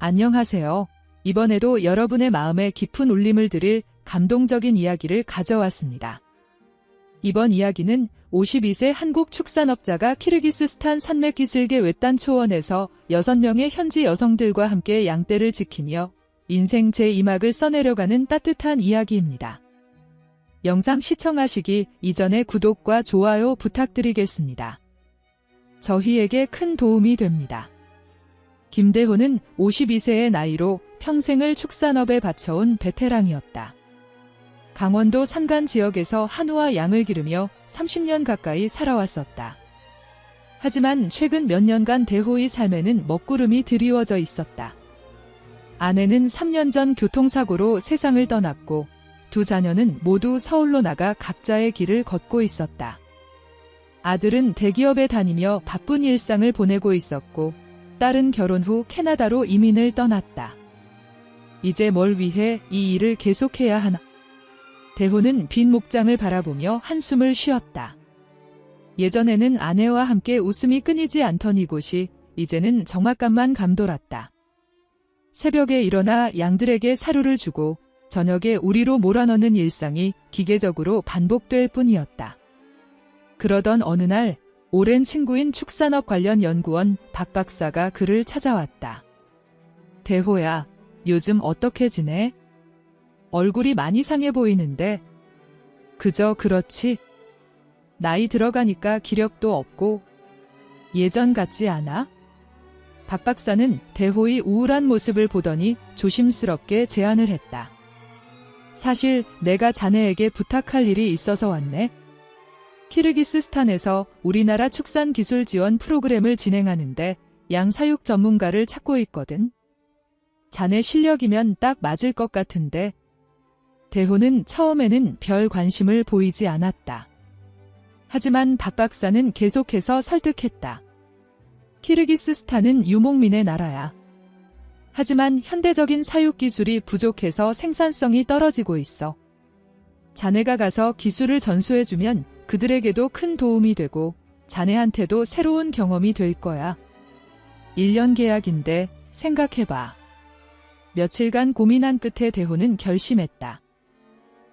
안녕하세요. 이번에도 여러분의 마음에 깊은 울림을 드릴 감동적인 이야기를 가져왔습니다. 이번 이야기는 52세 한국 축산업자가 키르기스스탄 산맥 기슭의 외딴 초원에서 6명의 현지 여성들과 함께 양떼를 지키며 인생 제2막을 써내려가는 따뜻한 이야기입니다. 영상 시청하시기 이전에 구독과 좋아요 부탁드리겠습니다. 저희에게 큰 도움이 됩니다. 김대호는 52세의 나이로 평생을 축산업에 바쳐온 베테랑이었다. 강원도 산간 지역에서 한우와 양을 기르며 30년 가까이 살아왔었다. 하지만 최근 몇 년간 대호의 삶에는 먹구름이 드리워져 있었다. 아내는 3년 전 교통사고로 세상을 떠났고 두 자녀는 모두 서울로 나가 각자의 길을 걷고 있었다. 아들은 대기업에 다니며 바쁜 일상을 보내고 있었고 딸은 결혼 후 캐나다로 이민을 떠났다. 이제 뭘 위해 이 일을 계속해야 하나? 대호는 빈 목장을 바라보며 한숨을 쉬었다. 예전에는 아내와 함께 웃음이 끊이지 않던 이곳이 이제는 정막감만 감돌았다. 새벽에 일어나 양들에게 사료를 주고 저녁에 우리로 몰아넣는 일상이 기계적으로 반복될 뿐이었다. 그러던 어느 날 오랜 친구인 축산업 관련 연구원 박 박사가 그를 찾아왔다. 대호야, 요즘 어떻게 지내? 얼굴이 많이 상해 보이는데. 그저 그렇지. 나이 들어가니까 기력도 없고 예전 같지 않아? 박 박사는 대호의 우울한 모습을 보더니 조심스럽게 제안을 했다. 사실 내가 자네에게 부탁할 일이 있어서 왔네. 키르기스스탄에서 우리나라 축산 기술 지원 프로그램을 진행하는데 양사육 전문가를 찾고 있거든. 자네 실력이면 딱 맞을 것 같은데. 대호는 처음에는 별 관심을 보이지 않았다. 하지만 박 박사는 계속해서 설득했다. 키르기스스탄은 유목민의 나라야. 하지만 현대적인 사육 기술이 부족해서 생산성이 떨어지고 있어. 자네가 가서 기술을 전수해주면 그들에게도 큰 도움이 되고 자네한테도 새로운 경험이 될 거야. 1년 계약인데 생각해봐. 며칠간 고민한 끝에 대호는 결심했다.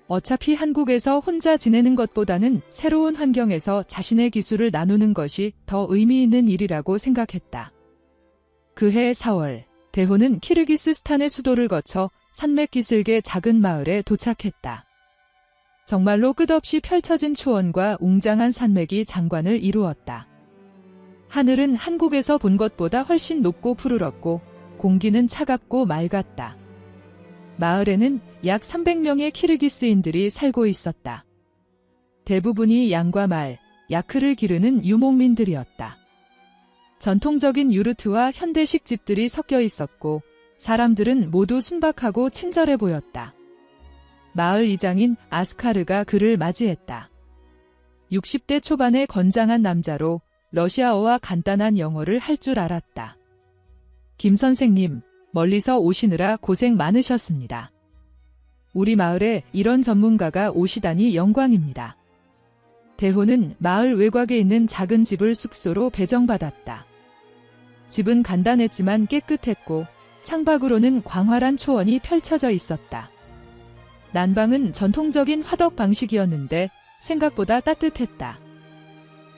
어차피 한국에서 혼자 지내는 것보다는 새로운 환경에서 자신의 기술을 나누는 것이 더 의미 있는 일이라고 생각했다. 그해 4월, 대호는 키르기스스탄의 수도를 거쳐 산맥 기슭의 작은 마을에 도착했다. 정말로 끝없이 펼쳐진 초원과 웅장한 산맥이 장관을 이루었다. 하늘은 한국에서 본 것보다 훨씬 높고 푸르렀고 공기는 차갑고 맑았다. 마을에는 약 300명의 키르기스인들이 살고 있었다. 대부분이 양과 말, 야크를 기르는 유목민들이었다. 전통적인 유르트와 현대식 집들이 섞여 있었고 사람들은 모두 순박하고 친절해 보였다. 마을 이장인 아스카르가 그를 맞이했다. 60대 초반의 건장한 남자로 러시아어와 간단한 영어를 할 줄 알았다. 김 선생님, 멀리서 오시느라 고생 많으셨습니다. 우리 마을에 이런 전문가가 오시다니 영광입니다. 대호는 마을 외곽에 있는 작은 집을 숙소로 배정받았다. 집은 간단했지만 깨끗했고 창밖으로는 광활한 초원이 펼쳐져 있었다. 난방은 전통적인 화덕 방식이었는데 생각보다 따뜻했다.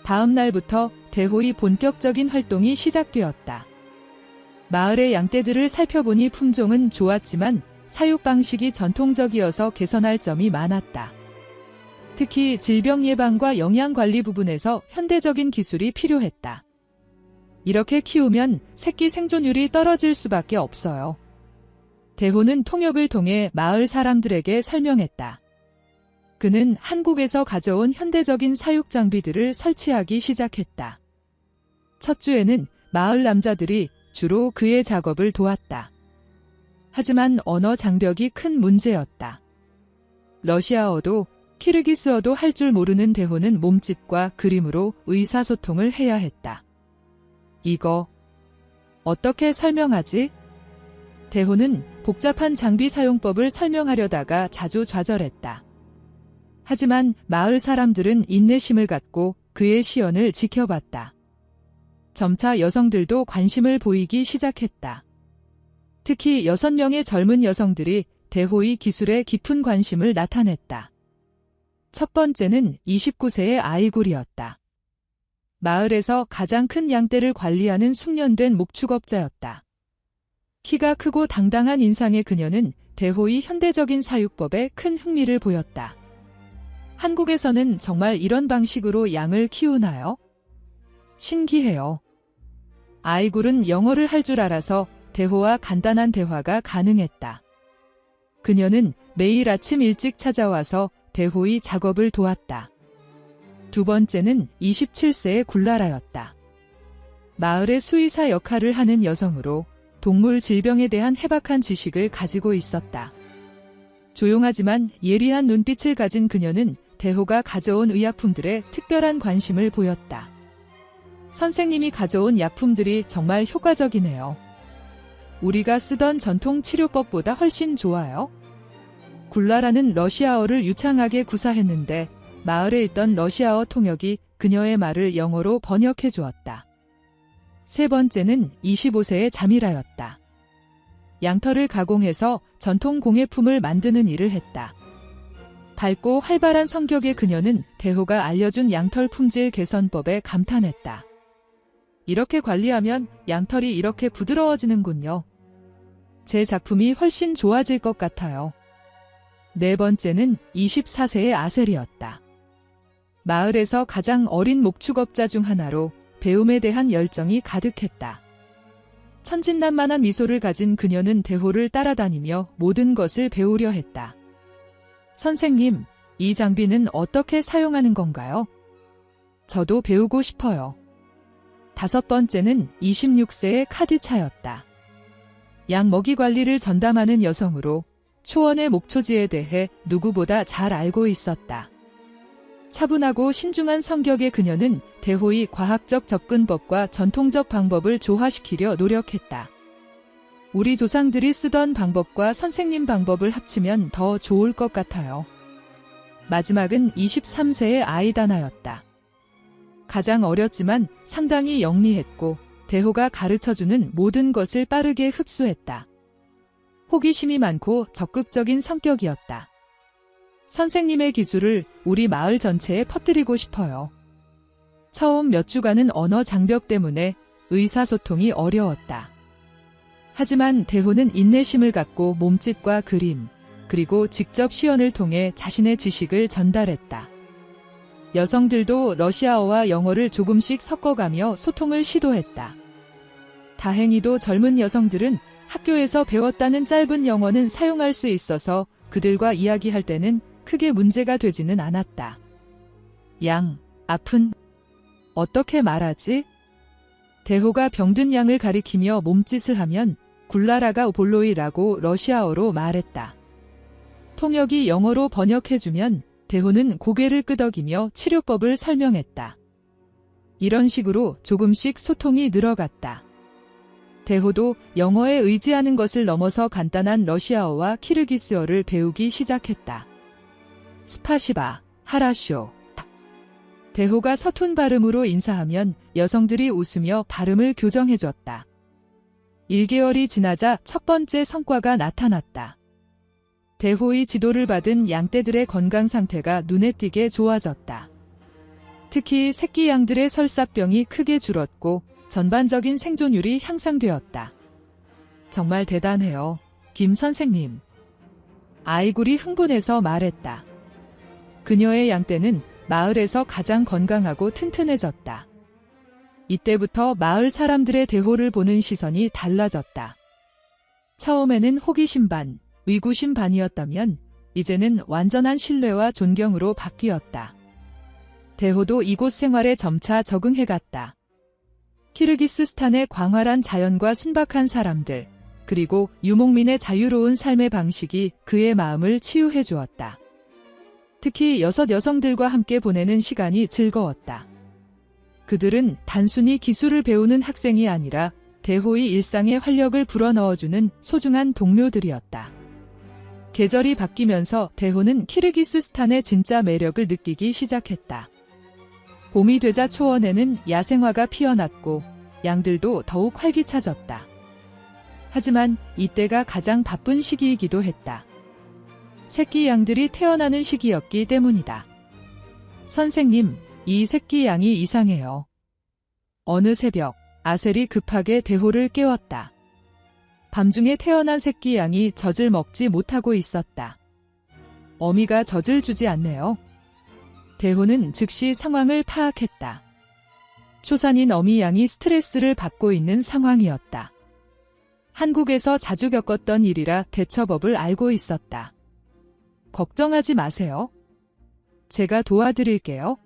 다음 날부터 대호의 본격적인 활동이 시작되었다. 마을의 양떼들을 살펴보니 품종은 좋았지만 사육 방식이 전통적이어서 개선할 점이 많았다. 특히 질병 예방과 영양 관리 부분에서 현대적인 기술이 필요했다. 이렇게 키우면 새끼 생존율이 떨어질 수밖에 없어요. 대호는 통역을 통해 마을 사람들에게 설명했다. 그는 한국에서 가져온 현대적인 사육 장비들을 설치하기 시작했다. 첫 주에는 마을 남자들이 주로 그의 작업을 도왔다. 하지만 언어 장벽이 큰 문제였다. 러시아어도 키르기스어도 할 줄 모르는 대호는 몸짓과 그림으로 의사소통을 해야 했다. 이거 어떻게 설명하지? 대호는 복잡한 장비 사용법을 설명하려다가 자주 좌절했다. 하지만 마을 사람들은 인내심을 갖고 그의 시연을 지켜봤다. 점차 여성들도 관심을 보이기 시작했다. 특히 6명의 젊은 여성들이 대호의 기술에 깊은 관심을 나타냈다. 첫 번째는 29세의 아이굴이었다. 마을에서 가장 큰 양떼를 관리하는 숙련된 목축업자였다. 키가 크고 당당한 인상의 그녀는 대호의 현대적인 사육법에 큰 흥미를 보였다. 한국에서는 정말 이런 방식으로 양을 키우나요? 신기해요. 아이굴은 영어를 할 줄 알아서 대호와 간단한 대화가 가능했다. 그녀는 매일 아침 일찍 찾아와서 대호의 작업을 도왔다. 두 번째는 27세의 굴라라였다. 마을의 수의사 역할을 하는 여성으로 동물 질병에 대한 해박한 지식을 가지고 있었다. 조용하지만 예리한 눈빛을 가진 그녀는 대호가 가져온 의약품들에 특별한 관심을 보였다. 선생님이 가져온 약품들이 정말 효과적이네요. 우리가 쓰던 전통 치료법보다 훨씬 좋아요. 굴라라는 러시아어를 유창하게 구사했는데 마을에 있던 러시아어 통역이 그녀의 말을 영어로 번역해 주었다. 세 번째는 25세의 자미라였다. 양털을 가공해서 전통 공예품을 만드는 일을 했다. 밝고 활발한 성격의 그녀는 대호가 알려준 양털 품질 개선법에 감탄했다. 이렇게 관리하면 양털이 이렇게 부드러워지는군요. 제 작품이 훨씬 좋아질 것 같아요. 네 번째는 24세의 아셀이었다. 마을에서 가장 어린 목축업자 중 하나로 배움에 대한 열정이 가득했다. 천진난만한 미소를 가진 그녀는 대호를 따라다니며 모든 것을 배우려 했다. 선생님, 이 장비는 어떻게 사용하는 건가요? 저도 배우고 싶어요. 다섯 번째는 26세의 카디차였다. 양 먹이 관리를 전담하는 여성으로 초원의 목초지에 대해 누구보다 잘 알고 있었다. 차분하고 신중한 성격의 그녀는 대호의 과학적 접근법과 전통적 방법을 조화시키려 노력했다. 우리 조상들이 쓰던 방법과 선생님 방법을 합치면 더 좋을 것 같아요. 마지막은 23세의 아이다나였다. 가장 어렸지만 상당히 영리했고 대호가 가르쳐주는 모든 것을 빠르게 흡수했다. 호기심이 많고 적극적인 성격이었다. 선생님의 기술을 우리 마을 전체에 퍼뜨리고 싶어요. 처음 몇 주간은 언어 장벽 때문에 의사소통이 어려웠다. 하지만 대호는 인내심을 갖고 몸짓과 그림, 그리고 직접 시연을 통해 자신의 지식을 전달했다. 여성들도 러시아어와 영어를 조금씩 섞어가며 소통을 시도했다. 다행히도 젊은 여성들은 학교에서 배웠다는 짧은 영어는 사용할 수 있어서 그들과 이야기할 때는 크게 문제가 되지는 않았다. 양, 아픈, 어떻게 말하지? 대호가 병든 양을 가리키며 몸짓을 하면 굴라라가 볼로이라고 러시아어로 말했다. 통역이 영어로 번역해주면 대호는 고개를 끄덕이며 치료법을 설명했다. 이런 식으로 조금씩 소통이 늘어갔다. 대호도 영어에 의지하는 것을 넘어서 간단한 러시아어와 키르기스어를 배우기 시작했다. 스파시바, 하라쇼. 대호가 서툰 발음으로 인사하면 여성들이 웃으며 발음을 교정해줬다. 1개월이 지나자 첫 번째 성과가 나타났다. 대호의 지도를 받은 양떼들의 건강 상태가 눈에 띄게 좋아졌다. 특히 새끼 양들의 설사병이 크게 줄었고 전반적인 생존율이 향상되었다. 정말 대단해요. 김 선생님. 아이굴이 흥분해서 말했다. 그녀의 양떼는 마을에서 가장 건강하고 튼튼해졌다. 이때부터 마을 사람들의 대호를 보는 시선이 달라졌다. 처음에는 호기심 반, 의구심 반이었다면 이제는 완전한 신뢰와 존경으로 바뀌었다. 대호도 이곳 생활에 점차 적응해갔다. 키르기스스탄의 광활한 자연과 순박한 사람들, 그리고 유목민의 자유로운 삶의 방식이 그의 마음을 치유해 주었다. 특히 여섯 여성들과 함께 보내는 시간이 즐거웠다. 그들은 단순히 기술을 배우는 학생이 아니라 대호의 일상에 활력을 불어넣어주는 소중한 동료들이었다. 계절이 바뀌면서 대호는 키르기스스탄의 진짜 매력을 느끼기 시작했다. 봄이 되자 초원에는 야생화가 피어났고 양들도 더욱 활기차졌다. 하지만 이때가 가장 바쁜 시기이기도 했다. 새끼 양들이 태어나는 시기였기 때문이다. 선생님, 이 새끼 양이 이상해요. 어느 새벽, 아셀이 급하게 대호를 깨웠다. 밤중에 태어난 새끼 양이 젖을 먹지 못하고 있었다. 어미가 젖을 주지 않네요. 대호는 즉시 상황을 파악했다. 초산인 어미 양이 스트레스를 받고 있는 상황이었다. 한국에서 자주 겪었던 일이라 대처법을 알고 있었다. 걱정하지 마세요. 제가 도와드릴게요.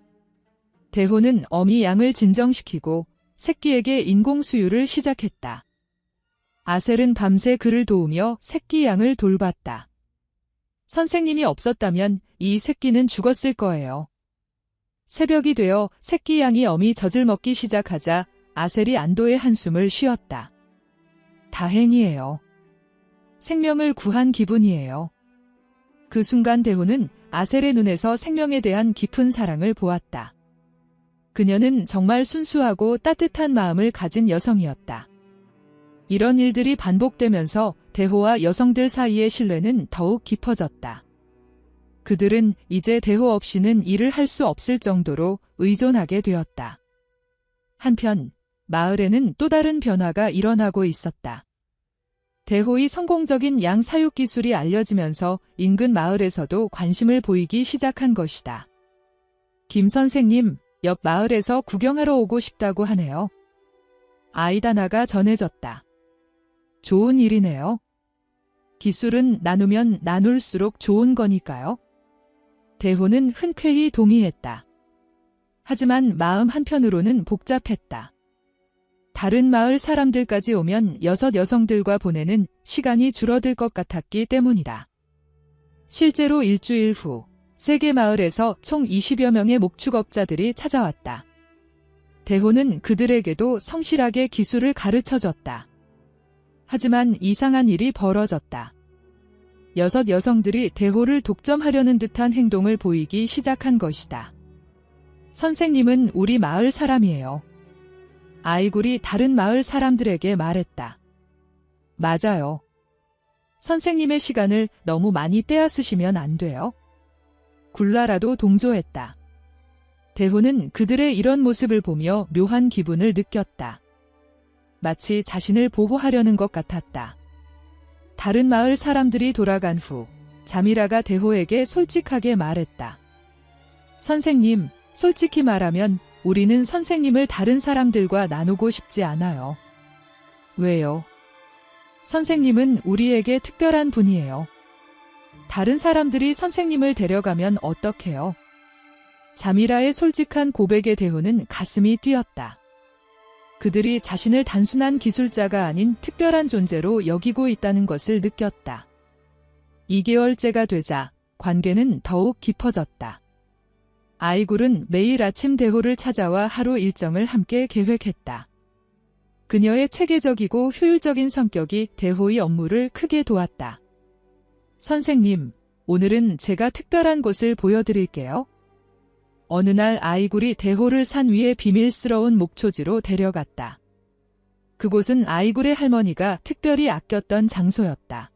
대호는 어미 양을 진정시키고 새끼에게 인공수유를 시작했다. 아셀은 밤새 그를 도우며 새끼 양을 돌봤다. 선생님이 없었다면 이 새끼는 죽었을 거예요. 새벽이 되어 새끼 양이 어미 젖을 먹기 시작하자 아셀이 안도의 한숨을 쉬었다. 다행이에요. 생명을 구한 기분이에요. 그 순간 대호는 아셀의 눈에서 생명에 대한 깊은 사랑을 보았다. 그녀는 정말 순수하고 따뜻한 마음을 가진 여성이었다. 이런 일들이 반복되면서 대호와 여성들 사이의 신뢰는 더욱 깊어졌다. 그들은 이제 대호 없이는 일을 할 수 없을 정도로 의존하게 되었다. 한편 마을에는 또 다른 변화가 일어나고 있었다. 대호의 성공적인 양 사육 기술이 알려지면서 인근 마을에서도 관심을 보이기 시작한 것이다. 김 선생님, 옆 마을에서 구경하러 오고 싶다고 하네요. 아이다나가 전해졌다. 좋은 일이네요. 기술은 나누면 나눌수록 좋은 거니까요. 대호는 흔쾌히 동의했다. 하지만 마음 한편으로는 복잡했다. 다른 마을 사람들까지 오면 여섯 여성들과 보내는 시간이 줄어들 것 같았기 때문이다. 실제로 일주일 후 세계 마을에서 총 20여 명의 목축업자들이 찾아왔다. 대호는 그들에게도 성실하게 기술을 가르쳐 줬다. 하지만 이상한 일이 벌어졌다. 여섯 여성들이 대호를 독점하려는 듯한 행동을 보이기 시작한 것이다. 선생님은 우리 마을 사람이에요. 아이굴이 다른 마을 사람들에게 말했다. 맞아요. 선생님의 시간을 너무 많이 빼앗으시면 안 돼요. 굴라라도 동조했다. 대호는 그들의 이런 모습을 보며 묘한 기분을 느꼈다. 마치 자신을 보호하려는 것 같았다. 다른 마을 사람들이 돌아간 후 자미라가 대호에게 솔직하게 말했다. 선생님, 솔직히 말하면 우리는 선생님을 다른 사람들과 나누고 싶지 않아요. 왜요? 선생님은 우리에게 특별한 분이에요. 다른 사람들이 선생님을 데려가면 어떡해요? 자미라의 솔직한 고백에 대호는 가슴이 뛰었다. 그들이 자신을 단순한 기술자가 아닌 특별한 존재로 여기고 있다는 것을 느꼈다. 2개월째가 되자 관계는 더욱 깊어졌다. 아이굴은 매일 아침 대호를 찾아와 하루 일정을 함께 계획했다. 그녀의 체계적이고 효율적인 성격이 대호의 업무를 크게 도왔다. 선생님, 오늘은 제가 특별한 곳을 보여드릴게요. 어느 날 아이굴이 대호를 산 위에 비밀스러운 목초지로 데려갔다. 그곳은 아이굴의 할머니가 특별히 아꼈던 장소였다.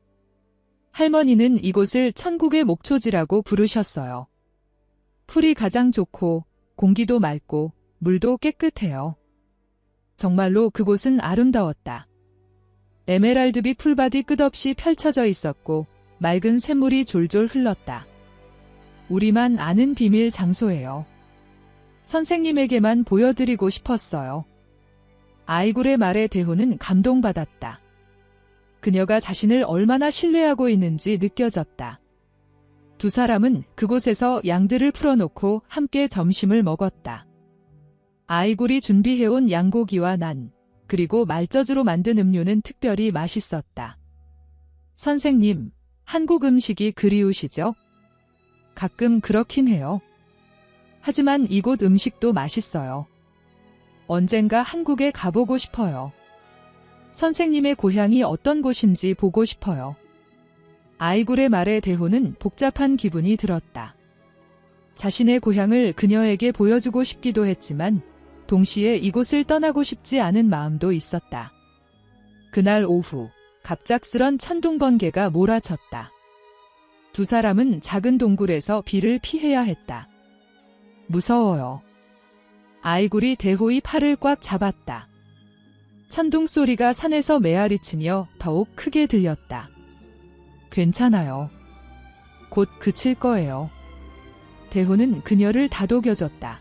할머니는 이곳을 천국의 목초지라고 부르셨어요. 풀이 가장 좋고 공기도 맑고 물도 깨끗해요. 정말로 그곳은 아름다웠다. 에메랄드빛 풀밭이 끝없이 펼쳐져 있었고 맑은 샘물이 졸졸 흘렀다. 우리만 아는 비밀 장소예요. 선생님에게만 보여드리고 싶었어요. 아이굴의 말에 대호는 감동받았다. 그녀가 자신을 얼마나 신뢰하고 있는지 느껴졌다. 두 사람은 그곳에서 양들을 풀어놓고 함께 점심을 먹었다. 아이굴이 준비해온 양고기와 난, 그리고 말젖으로 만든 음료는 특별히 맛있었다. 선생님, 한국 음식이 그리우시죠? 가끔 그렇긴 해요. 하지만 이곳 음식도 맛있어요. 언젠가 한국에 가보고 싶어요. 선생님의 고향이 어떤 곳인지 보고 싶어요. 아이굴의 말에 대호는 복잡한 기분이 들었다. 자신의 고향을 그녀에게 보여주고 싶기도 했지만 동시에 이곳을 떠나고 싶지 않은 마음도 있었다. 그날 오후 갑작스런 천둥 번개가 몰아쳤다. 두 사람은 작은 동굴에서 비를 피해야 했다. 무서워요. 아이굴이 대호의 팔을 꽉 잡았다. 천둥 소리가 산에서 메아리치며 더욱 크게 들렸다. 괜찮아요. 곧 그칠 거예요. 대호는 그녀를 다독여줬다.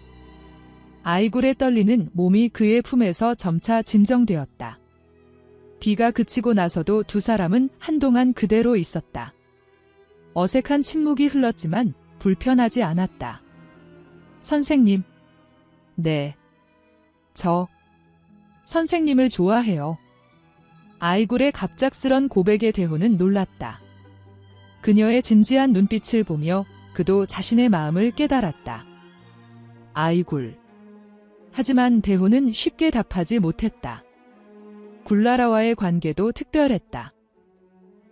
아이굴의 떨리는 몸이 그의 품에서 점차 진정되었다. 비가 그치고 나서도 두 사람은 한동안 그대로 있었다. 어색한 침묵이 흘렀지만 불편하지 않았다. 선생님. 네. 저. 선생님을 좋아해요. 아이굴의 갑작스런 고백에 대호는 놀랐다. 그녀의 진지한 눈빛을 보며 그도 자신의 마음을 깨달았다. 아이굴. 하지만 대호는 쉽게 답하지 못했다. 굴라라와의 관계도 특별했다.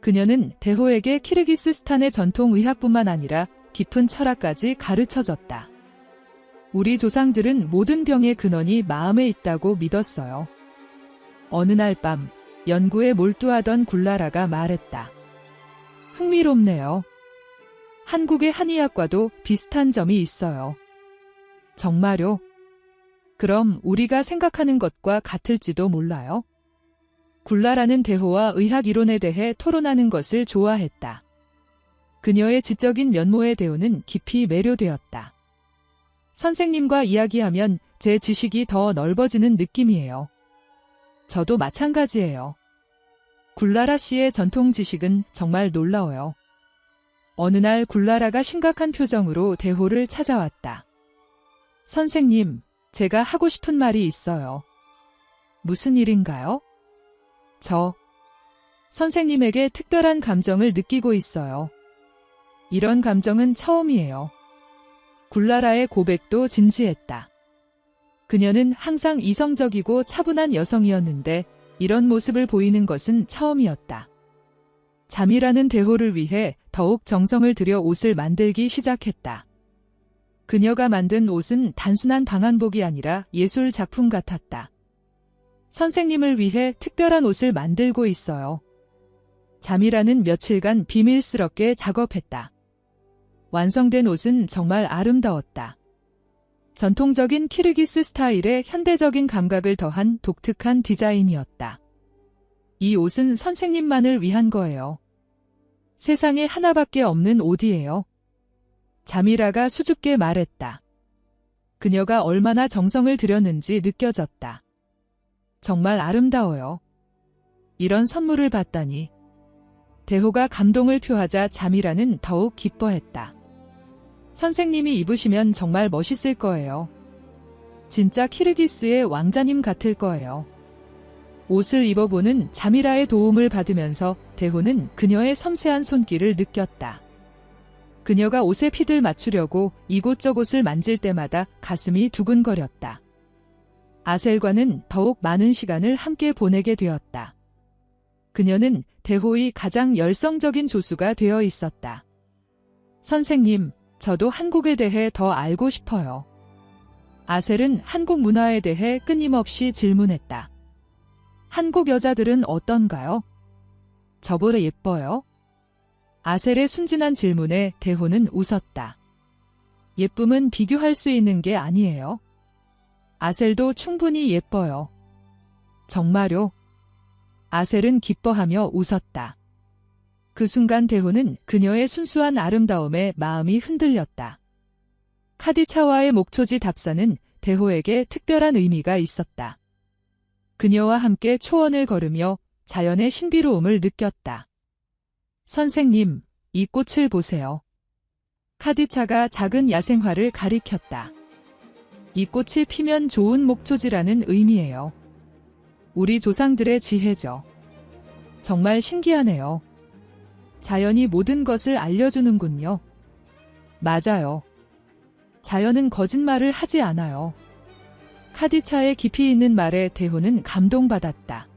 그녀는 대호에게 키르기스스탄의 전통 의학뿐만 아니라 깊은 철학까지 가르쳐줬다. 우리 조상들은 모든 병의 근원이 마음에 있다고 믿었어요. 어느 날 밤, 연구에 몰두하던 굴라라가 말했다. 흥미롭네요. 한국의 한의학과도 비슷한 점이 있어요. 정말요? 그럼 우리가 생각하는 것과 같을지도 몰라요? 굴라라는 대호와 의학 이론에 대해 토론하는 것을 좋아했다. 그녀의 지적인 면모에 대호는 깊이 매료되었다. 선생님과 이야기하면 제 지식이 더 넓어지는 느낌이에요. 저도 마찬가지예요. 굴라라 씨의 전통 지식은 정말 놀라워요. 어느 날 굴라라가 심각한 표정으로 대호를 찾아왔다. 선생님, 제가 하고 싶은 말이 있어요. 무슨 일인가요? 저, 선생님에게 특별한 감정을 느끼고 있어요. 이런 감정은 처음이에요. 굴라라의 고백도 진지했다. 그녀는 항상 이성적이고 차분한 여성이었는데 이런 모습을 보이는 것은 처음이었다. 잠이라는 대호를 위해 더욱 정성을 들여 옷을 만들기 시작했다. 그녀가 만든 옷은 단순한 방한복이 아니라 예술 작품 같았다. 선생님을 위해 특별한 옷을 만들고 있어요. 잠이라는 며칠간 비밀스럽게 작업했다. 완성된 옷은 정말 아름다웠다. 전통적인 키르기스 스타일의 현대적인 감각을 더한 독특한 디자인이었다. 이 옷은 선생님만을 위한 거예요. 세상에 하나밖에 없는 옷이에요. 자미라가 수줍게 말했다. 그녀가 얼마나 정성을 들였는지 느껴졌다. 정말 아름다워요. 이런 선물을 받다니. 대호가 감동을 표하자 자미라는 더욱 기뻐했다. 선생님이 입으시면 정말 멋있을 거예요. 진짜 키르기스의 왕자님 같을 거예요. 옷을 입어보는 자미라의 도움을 받으면서 대호는 그녀의 섬세한 손길을 느꼈다. 그녀가 옷에 핏을 맞추려고 이곳저곳을 만질 때마다 가슴이 두근거렸다. 아셀과는 더욱 많은 시간을 함께 보내게 되었다. 그녀는 대호의 가장 열성적인 조수가 되어 있었다. 선생님, 저도 한국에 대해 더 알고 싶어요. 아셀은 한국 문화에 대해 끊임없이 질문했다. 한국 여자들은 어떤가요? 저보다 예뻐요? 아셀의 순진한 질문에 대호는 웃었다. 예쁨은 비교할 수 있는 게 아니에요. 아셀도 충분히 예뻐요. 정말요? 아셀은 기뻐하며 웃었다. 그 순간 대호는 그녀의 순수한 아름다움에 마음이 흔들렸다. 카디차와의 목초지 답사는 대호에게 특별한 의미가 있었다. 그녀와 함께 초원을 걸으며 자연의 신비로움을 느꼈다. 선생님, 이 꽃을 보세요. 카디차가 작은 야생화를 가리켰다. 이 꽃이 피면 좋은 목초지라는 의미예요. 우리 조상들의 지혜죠. 정말 신기하네요. 자연이 모든 것을 알려주는군요. 맞아요. 자연은 거짓말을 하지 않아요. 카디차의 깊이 있는 말에 대호는 감동받았다.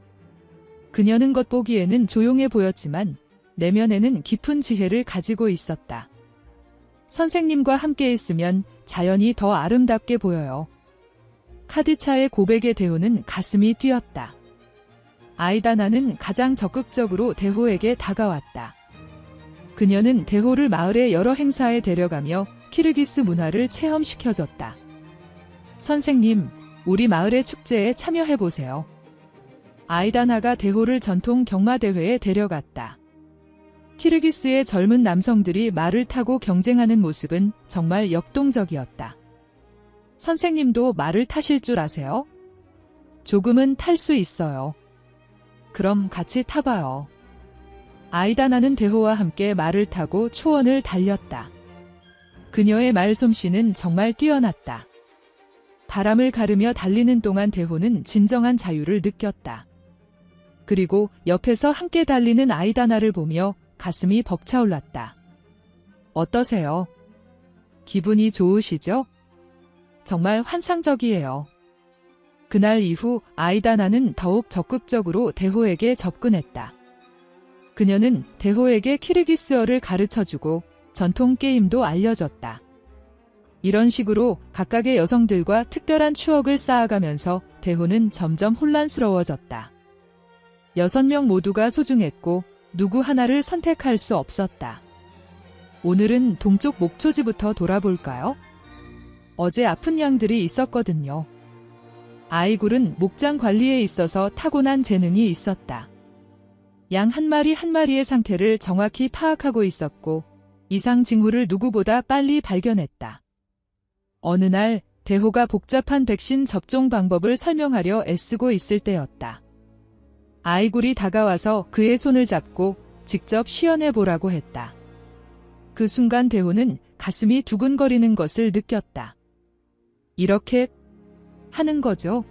그녀는 겉보기에는 조용해 보였지만 내면에는 깊은 지혜를 가지고 있었다. 선생님과 함께 있으면 자연이 더 아름답게 보여요. 카디차의 고백에 대호는 가슴이 뛰었다. 아이다나는 가장 적극적으로 대호에게 다가왔다. 그녀는 대호를 마을의 여러 행사에 데려가며 키르기스 문화를 체험시켜줬다. 선생님, 우리 마을의 축제에 참여해보세요. 아이다나가 대호를 전통 경마대회에 데려갔다. 키르기스의 젊은 남성들이 말을 타고 경쟁하는 모습은 정말 역동적이었다. 선생님도 말을 타실 줄 아세요? 조금은 탈 수 있어요. 그럼 같이 타봐요. 아이다나는 대호와 함께 말을 타고 초원을 달렸다. 그녀의 말솜씨는 정말 뛰어났다. 바람을 가르며 달리는 동안 대호는 진정한 자유를 느꼈다. 그리고 옆에서 함께 달리는 아이다나를 보며 가슴이 벅차올랐다. 어떠세요? 기분이 좋으시죠? 정말 환상적이에요. 그날 이후 아이다나는 더욱 적극적으로 대호에게 접근했다. 그녀는 대호에게 키르기스어를 가르쳐주고 전통 게임도 알려줬다. 이런 식으로 각각의 여성들과 특별한 추억을 쌓아가면서 대호는 점점 혼란스러워졌다. 여섯 명 모두가 소중했고 누구 하나를 선택할 수 없었다. 오늘은 동쪽 목초지부터 돌아볼까요? 어제 아픈 양들이 있었거든요. 아이굴은 목장 관리에 있어서 타고난 재능이 있었다. 양 한 마리 한 마리의 상태를 정확히 파악하고 있었고 이상 징후를 누구보다 빨리 발견했다. 어느 날 대호가 복잡한 백신 접종 방법을 설명하려 애쓰고 있을 때였다. 아이굴이 다가와서 그의 손을 잡고 직접 시연해 보라고 했다. 그 순간 대호는 가슴이 두근거리는 것을 느꼈다. 이렇게 하는 거죠.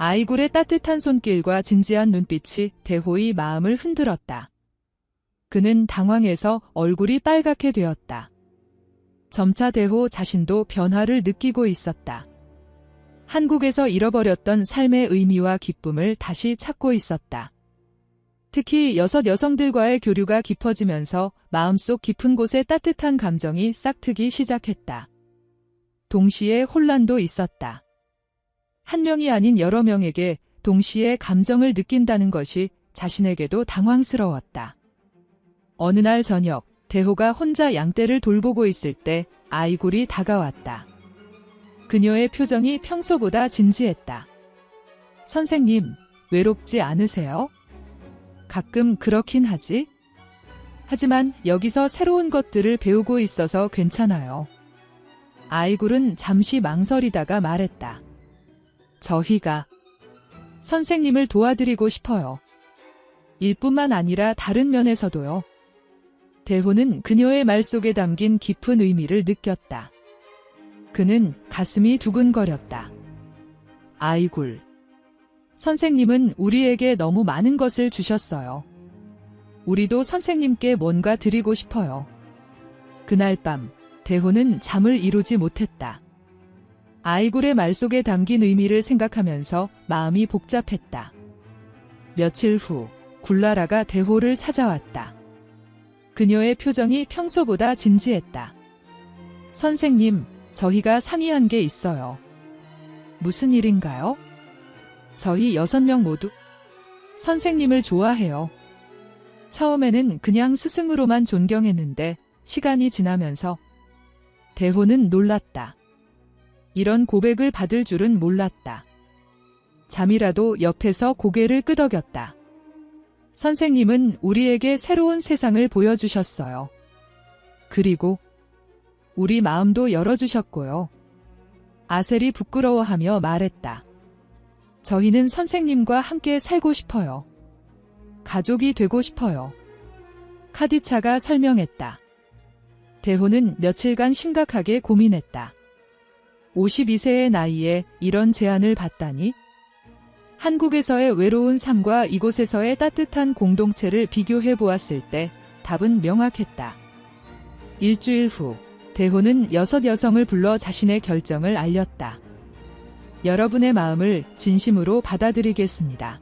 아이굴의 따뜻한 손길과 진지한 눈빛이 대호의 마음을 흔들었다. 그는 당황해서 얼굴이 빨갛게 되었다. 점차 대호 자신도 변화를 느끼고 있었다. 한국에서 잃어버렸던 삶의 의미와 기쁨을 다시 찾고 있었다. 특히 여섯 여성들과의 교류가 깊어지면서 마음속 깊은 곳에 따뜻한 감정이 싹트기 시작했다. 동시에 혼란도 있었다. 한 명이 아닌 여러 명에게 동시에 감정을 느낀다는 것이 자신에게도 당황스러웠다. 어느 날 저녁, 대호가 혼자 양떼를 돌보고 있을 때 아이굴이 다가왔다. 그녀의 표정이 평소보다 진지했다. 선생님, 외롭지 않으세요? 가끔 그렇긴 하지? 하지만 여기서 새로운 것들을 배우고 있어서 괜찮아요. 아이굴은 잠시 망설이다가 말했다. 저희가 선생님을 도와드리고 싶어요. 일뿐만 아니라 다른 면에서도요. 대호는 그녀의 말 속에 담긴 깊은 의미를 느꼈다. 그는 가슴이 두근거렸다. 아이굴. 선생님은 우리에게 너무 많은 것을 주셨어요. 우리도 선생님께 뭔가 드리고 싶어요. 그날 밤, 대호는 잠을 이루지 못했다. 아이굴의 말 속에 담긴 의미를 생각하면서 마음이 복잡했다. 며칠 후, 굴라라가 대호를 찾아왔다. 그녀의 표정이 평소보다 진지했다. 선생님, 저희가 상의한 게 있어요. 무슨 일인가요? 저희 여섯 명 모두 선생님을 좋아해요. 처음에는 그냥 스승으로만 존경했는데 시간이 지나면서 대호는 놀랐다. 이런 고백을 받을 줄은 몰랐다. 잠이라도 옆에서 고개를 끄덕였다. 선생님은 우리에게 새로운 세상을 보여주셨어요. 그리고 우리 마음도 열어주셨고요. 아셀이 부끄러워하며 말했다. 저희는 선생님과 함께 살고 싶어요. 가족이 되고 싶어요. 카디차가 설명했다. 대호는 며칠간 심각하게 고민했다. 52세의 나이에 이런 제안을 받다니? 한국에서의 외로운 삶과 이곳에서의 따뜻한 공동체를 비교해 보았을 때 답은 명확했다. 일주일 후, 대호는 여섯 여성을 불러 자신의 결정을 알렸다. 여러분의 마음을 진심으로 받아들이겠습니다.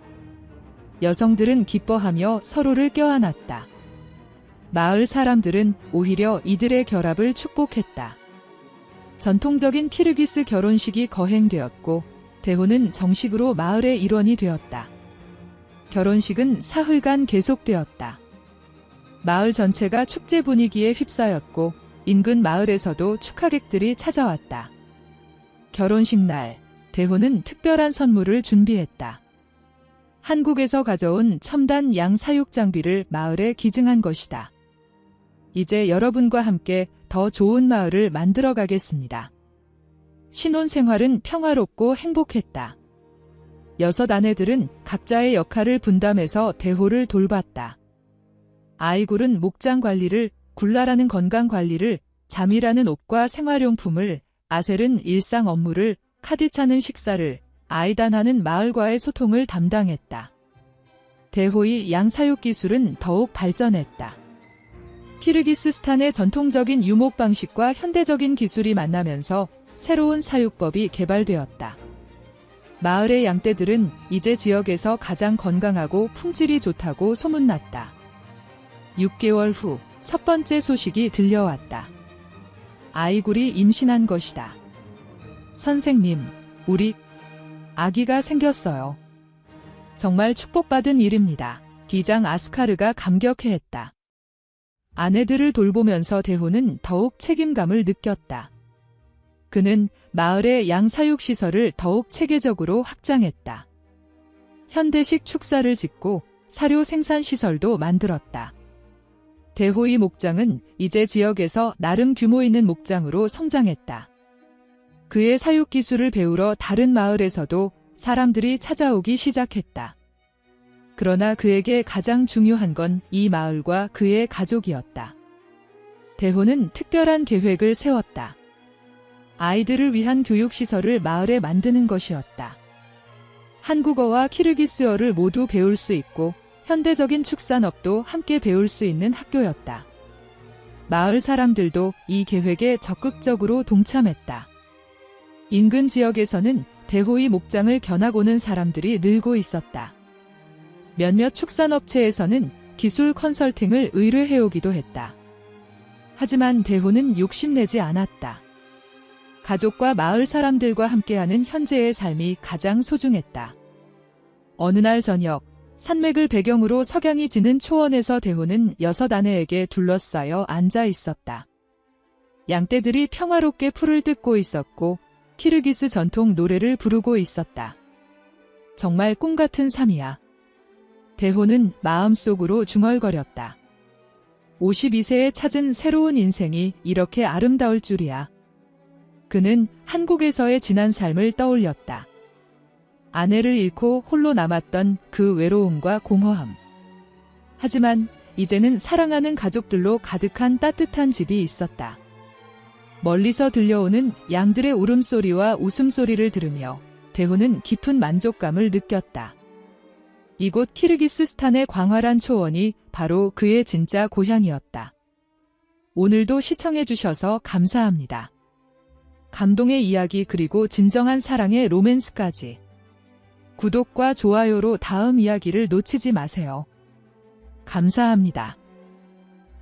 여성들은 기뻐하며 서로를 껴안았다. 마을 사람들은 오히려 이들의 결합을 축복했다. 전통적인 키르기스 결혼식이 거행되었고 대호는 정식으로 마을의 일원이 되었다. 결혼식은 사흘간 계속되었다. 마을 전체가 축제 분위기에 휩싸였고 인근 마을에서도 축하객들이 찾아왔다. 결혼식 날, 대호는 특별한 선물을 준비했다. 한국에서 가져온 첨단 양 사육 장비를 마을에 기증한 것이다. 이제 여러분과 함께 더 좋은 마을을 만들어 가겠습니다. 신혼 생활은 평화롭고 행복했다. 여섯 아내들은 각자의 역할을 분담해서 대호를 돌봤다. 아이굴은 목장 관리를, 굴라라는 건강 관리를, 잠이라는 옷과 생활용품을, 아셀은 일상 업무를, 카디차는 식사를, 아이단하는 마을과의 소통을 담당했다. 대호의 양사육 기술은 더욱 발전했다. 키르기스스탄의 전통적인 유목 방식과 현대적인 기술이 만나면서 새로운 사육법이 개발되었다. 마을의 양떼들은 이제 지역에서 가장 건강하고 품질이 좋다고 소문났다. 6개월 후 첫 번째 소식이 들려왔다. 아이굴이 임신한 것이다. 선생님, 우리 아기가 생겼어요. 정말 축복받은 일입니다. 기장 아스카르가 감격해했다. 아내들을 돌보면서 대호는 더욱 책임감을 느꼈다. 그는 마을의 양사육 시설을 더욱 체계적으로 확장했다. 현대식 축사를 짓고 사료 생산 시설도 만들었다. 대호의 목장은 이제 지역에서 나름 규모 있는 목장으로 성장했다. 그의 사육 기술을 배우러 다른 마을에서도 사람들이 찾아오기 시작했다. 그러나 그에게 가장 중요한 건 이 마을과 그의 가족이었다. 대호는 특별한 계획을 세웠다. 아이들을 위한 교육시설을 마을에 만드는 것이었다. 한국어와 키르기스어를 모두 배울 수 있고 현대적인 축산업도 함께 배울 수 있는 학교였다. 마을 사람들도 이 계획에 적극적으로 동참했다. 인근 지역에서는 대호의 목장을 견학 오는 사람들이 늘고 있었다. 몇몇 축산업체에서는 기술 컨설팅을 의뢰해오기도 했다. 하지만 대호는 욕심내지 않았다. 가족과 마을 사람들과 함께하는 현재의 삶이 가장 소중했다. 어느 날 저녁, 산맥을 배경으로 석양이 지는 초원에서 대호는 여섯 아내에게 둘러싸여 앉아 있었다. 양떼들이 평화롭게 풀을 뜯고 있었고 키르기스 전통 노래를 부르고 있었다. 정말 꿈 같은 삶이야. 대호는 마음속으로 중얼거렸다. 52세에 찾은 새로운 인생이 이렇게 아름다울 줄이야. 그는 한국에서의 지난 삶을 떠올렸다. 아내를 잃고 홀로 남았던 그 외로움과 공허함. 하지만 이제는 사랑하는 가족들로 가득한 따뜻한 집이 있었다. 멀리서 들려오는 양들의 울음소리와 웃음소리를 들으며 대호는 깊은 만족감을 느꼈다. 이곳 키르기스스탄의 광활한 초원이 바로 그의 진짜 고향이었다. 오늘도 시청해주셔서 감사합니다. 감동의 이야기 그리고 진정한 사랑의 로맨스까지. 구독과 좋아요로 다음 이야기를 놓치지 마세요. 감사합니다.